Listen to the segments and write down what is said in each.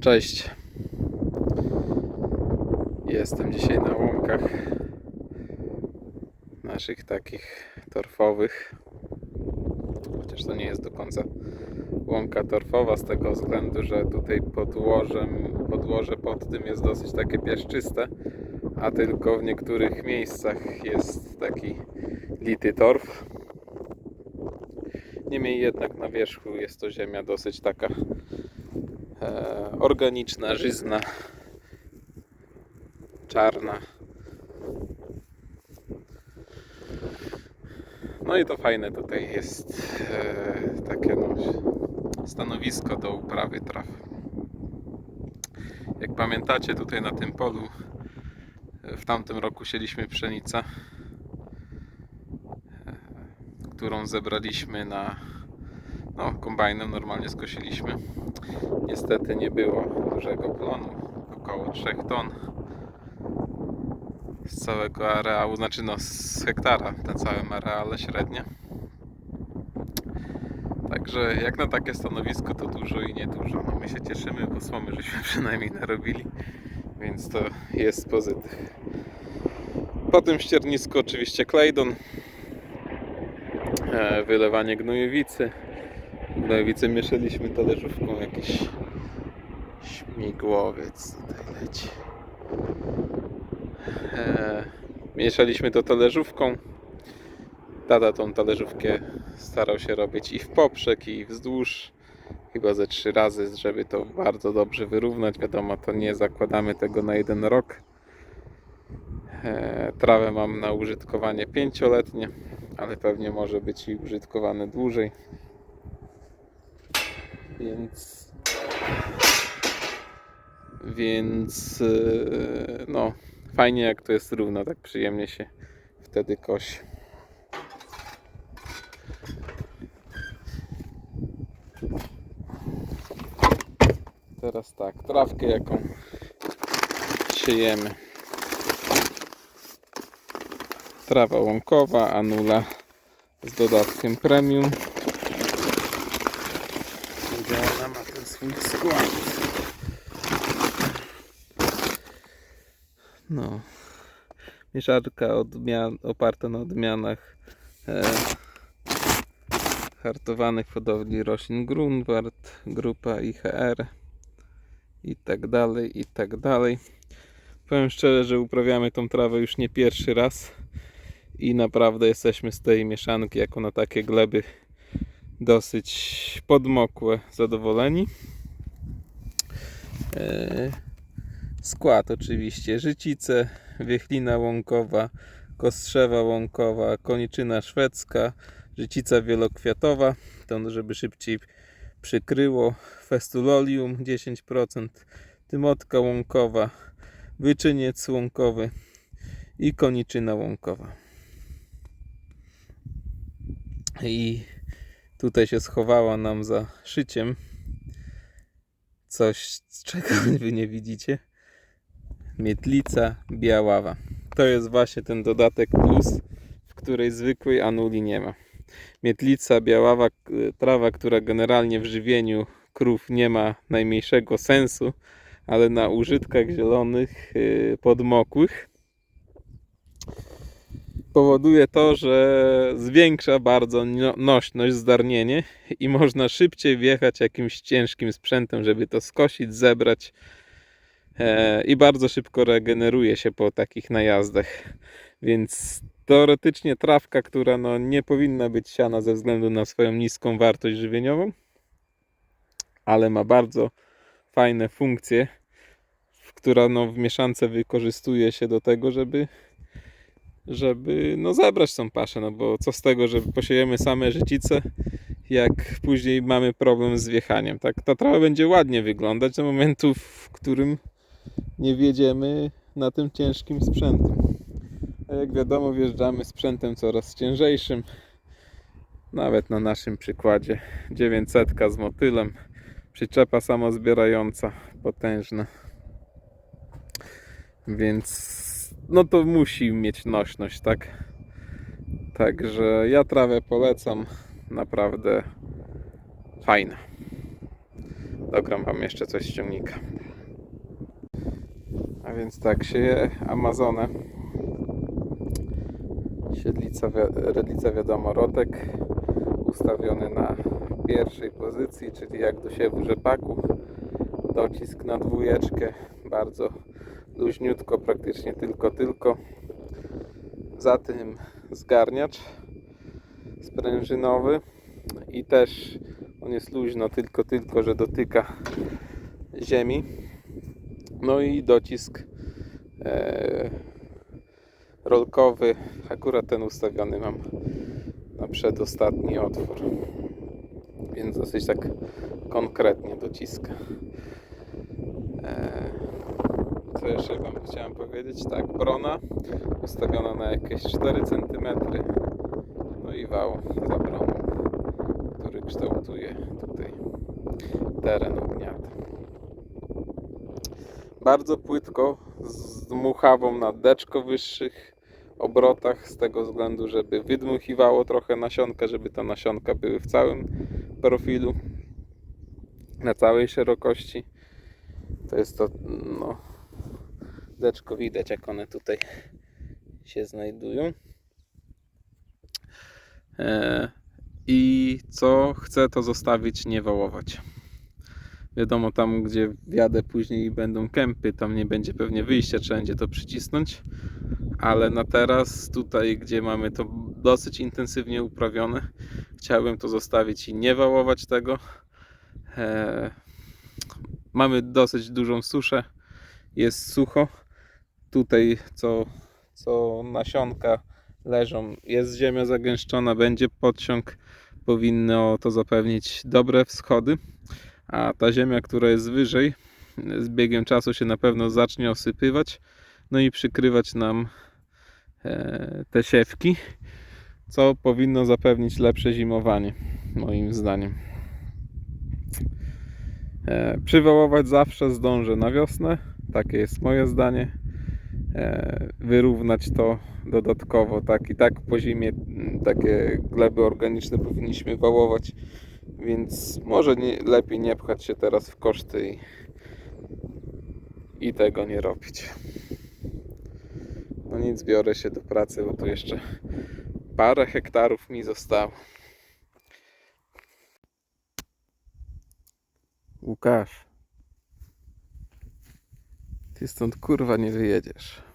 Cześć. Jestem dzisiaj na łąkach naszych takich torfowych. Chociaż to nie jest do końca łąka torfowa z tego względu, że tutaj podłożem, podłoże pod tym jest dosyć takie piaszczyste, a tylko w niektórych miejscach jest taki lity torf. Niemniej jednak na wierzchu jest to ziemia dosyć taka e, organiczna, żyzna, czarna. No i to fajne tutaj jest e, takie no, stanowisko do uprawy traw. Jak pamiętacie, tutaj na tym polu e, w tamtym roku sieliśmy pszenicę, e, którą zebraliśmy na no, kombajnem, normalnie skosiliśmy. Niestety nie było dużego plonu, około 3 ton z całego areału, znaczy no z hektara na całym areale średnie. Także jak na takie stanowisko to dużo i niedużo. No my się cieszymy, bo słomy żeśmy przynajmniej narobili, więc to jest pozytyw. Po tym ściernisku oczywiście klejdon, e, wylewanie gnojowicy. Gnojowice mieszaliśmy talerzówką, jakiś śmigłowiec tutaj leci. E, mieszaliśmy to talerzówką. Tata tą talerzówkę starał się robić i w poprzek, i wzdłuż. Chyba ze trzy razy, żeby to bardzo dobrze wyrównać. Wiadomo, to nie zakładamy tego na jeden rok. E, trawę mam na użytkowanie pięcioletnie, ale pewnie może być i użytkowane dłużej. Więc więc e, no fajnie jak to jest równo, tak przyjemnie się wtedy kosi. Teraz tak, trawkę jaką siejemy. Trawa łąkowa, anula z dodatkiem premium. Gdzie ona ma ten swój skład. No. Mieszarka odmian, oparta na odmianach e, hartowanych hodowli roślin Grunwald, grupa IHR i tak dalej, i tak dalej. Powiem szczerze, że uprawiamy tą trawę już nie pierwszy raz i naprawdę jesteśmy z tej mieszanki, jako na takie gleby dosyć podmokłe, zadowoleni. E, Skład oczywiście życice, wiechlina łąkowa, kostrzewa łąkowa, koniczyna szwedzka, życica wielokwiatowa, to żeby szybciej przykryło, festulolium 10%, tymotka łąkowa, wyczyniec łąkowy i koniczyna łąkowa. I tutaj się schowała nam za szyciem coś, czego wy nie widzicie mietlica biaława. To jest właśnie ten dodatek plus, w której zwykłej anuli nie ma. Mietlica biaława, trawa, która generalnie w żywieniu krów nie ma najmniejszego sensu, ale na użytkach zielonych, yy, podmokłych powoduje to, że zwiększa bardzo no- nośność, zdarnienie i można szybciej wjechać jakimś ciężkim sprzętem, żeby to skosić, zebrać e, i bardzo szybko regeneruje się po takich najazdach. Więc teoretycznie trawka, która no nie powinna być siana ze względu na swoją niską wartość żywieniową, ale ma bardzo fajne funkcje, która no w mieszance wykorzystuje się do tego, żeby żeby no zebrać tą paszę, no bo co z tego, że posiejemy same życice, jak później mamy problem z wjechaniem, tak? Ta trawa będzie ładnie wyglądać do momentu, w którym nie wjedziemy na tym ciężkim sprzętem. A jak wiadomo, wjeżdżamy sprzętem coraz ciężejszym. Nawet na naszym przykładzie 900 z motylem, przyczepa samozbierająca, potężna. Więc no to musi mieć nośność, tak? Także ja trawę polecam, naprawdę fajna. dogram Wam jeszcze coś z ciągnika. A więc tak, sieje Amazonę. Siedlica, redlica wiadomo, rotek ustawiony na pierwszej pozycji, czyli jak do siewu rzepaku. Docisk na dwójeczkę, bardzo luźniutko, praktycznie tylko, tylko. Za tym zgarniacz sprężynowy i też on jest luźno, tylko, tylko, że dotyka ziemi. No i docisk e, rolkowy, akurat ten ustawiony mam na przedostatni otwór, więc dosyć tak konkretnie dociska. E, co jeszcze Wam chciałem powiedzieć? Tak, brona ustawiona na jakieś 4 cm. No i wał za broną, który kształtuje tutaj teren ugniaty. Bardzo płytko, z dmuchawą na deczko wyższych obrotach, z tego względu, żeby wydmuchiwało trochę nasionka, żeby te nasionka były w całym profilu, na całej szerokości. To jest to, no, deczko widać, jak one tutaj się znajdują. E, I co chcę, to zostawić, nie wałować. Wiadomo, tam gdzie wjadę później będą kępy, tam nie będzie pewnie wyjścia, trzeba będzie to przycisnąć. Ale na teraz, tutaj gdzie mamy to dosyć intensywnie uprawione, chciałbym to zostawić i nie wałować tego. E, mamy dosyć dużą suszę, jest sucho. Tutaj co, co nasionka leżą, jest ziemia zagęszczona, będzie podciąg, powinno to zapewnić dobre wschody a ta ziemia, która jest wyżej, z biegiem czasu się na pewno zacznie osypywać, no i przykrywać nam e, te siewki, co powinno zapewnić lepsze zimowanie, moim zdaniem. E, Przywołować zawsze zdążę na wiosnę, takie jest moje zdanie. E, Wyrównać to dodatkowo, tak i tak po zimie takie gleby organiczne powinniśmy wałować więc może nie, lepiej nie pchać się teraz w koszty i, i tego nie robić. No nic, biorę się do pracy, bo tu jeszcze parę hektarów mi zostało. Łukasz, ty stąd kurwa nie wyjedziesz.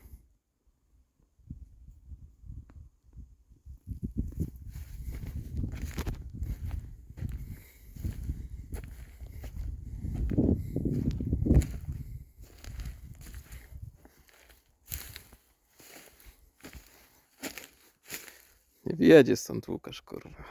Nie wyjedzie stąd Łukasz, kurwa.